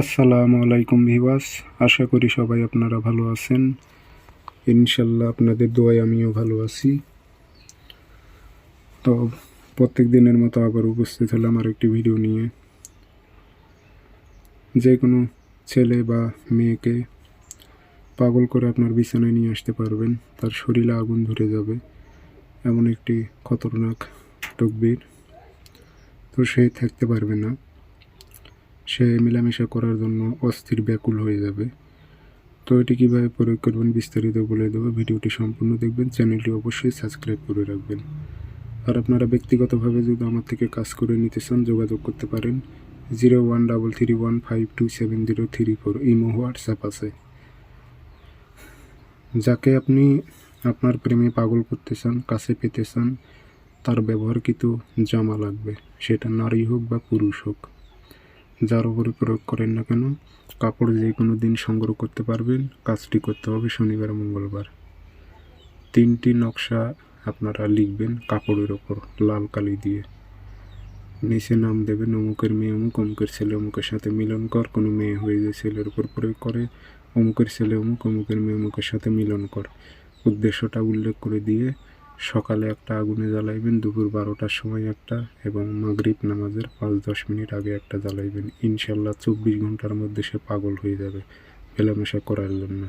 আসসালামু আলাইকুম ভিওয়াস আশা করি সবাই আপনারা ভালো আছেন। ইনশাল্লাহ আপনাদের দোয়ায় আমিও ভালো আছি। তো প্রত্যেক দিনের মতো আবার উপস্থিত হলাম আর একটি ভিডিও নিয়ে। যে কোনো ছেলে বা মেয়েকে পাগল করে আপনার বিছানায় নিয়ে আসতে পারবেন, তার শরীরে আগুন ধরে যাবে, এমন একটি খতরনাক তকবির তো সে থাকতে পারবে না। সে মেলামেশা করার জন্য অস্থির ব্যাকুল হয়ে যাবে। তো এটি কীভাবে প্রয়োগ করবেন বিস্তারিত বলে দেবো। ভিডিওটি সম্পূর্ণ দেখবেন, চ্যানেলটি অবশ্যই সাবস্ক্রাইব করে রাখবেন। আর আপনারা ব্যক্তিগতভাবে যদি আমার থেকে কাজ করে নিতে চান, যোগাযোগ করতে পারেন। Zero one double three one five two seven zero three four, imo, WhatsApp আছে। যাকে আপনি আপনার প্রেমে পাগল করতে চান, কাছে পেতে চান, তার ব্যবহারকৃত জামা লাগবে। সেটা নারী হোক বা পুরুষ হোক। যার উপরে প্রয়োগ করেন না কেন, কাপড় যে কোনো দিন সংগ্রহ করতে পারবেন, কাজটি করতে হবে শনিবার মঙ্গলবার। তিনটি নকশা আপনারা লিখবেন কাপড়ের ওপর, লাল কালি দিয়ে। নিচে নাম দেবেন অমুকের মেয়ে, অমুক, অমুকের ছেলে, অমুকের সাথে মিলন কর, কোনো মেয়ে হয়ে যে ছেলের উপর প্রয়োগ করে, অমুকের ছেলে অমুক, অমুকের মেয়ে অমুকের সাথে মিলন কর। উদ্দেশ্যটা উল্লেখ করে দিয়ে সকালে একটা আগুনে জ্বালাইবেন, দুপুর বারোটার সময় একটা এবং মাগরিব নামাজের পাঁচ দশ মিনিট আগে একটা জ্বালাইবেন। ইনশাল্লাহ চব্বিশ ঘণ্টার মধ্যে সে পাগল হয়ে যাবে। মেলামেশা করার জন্য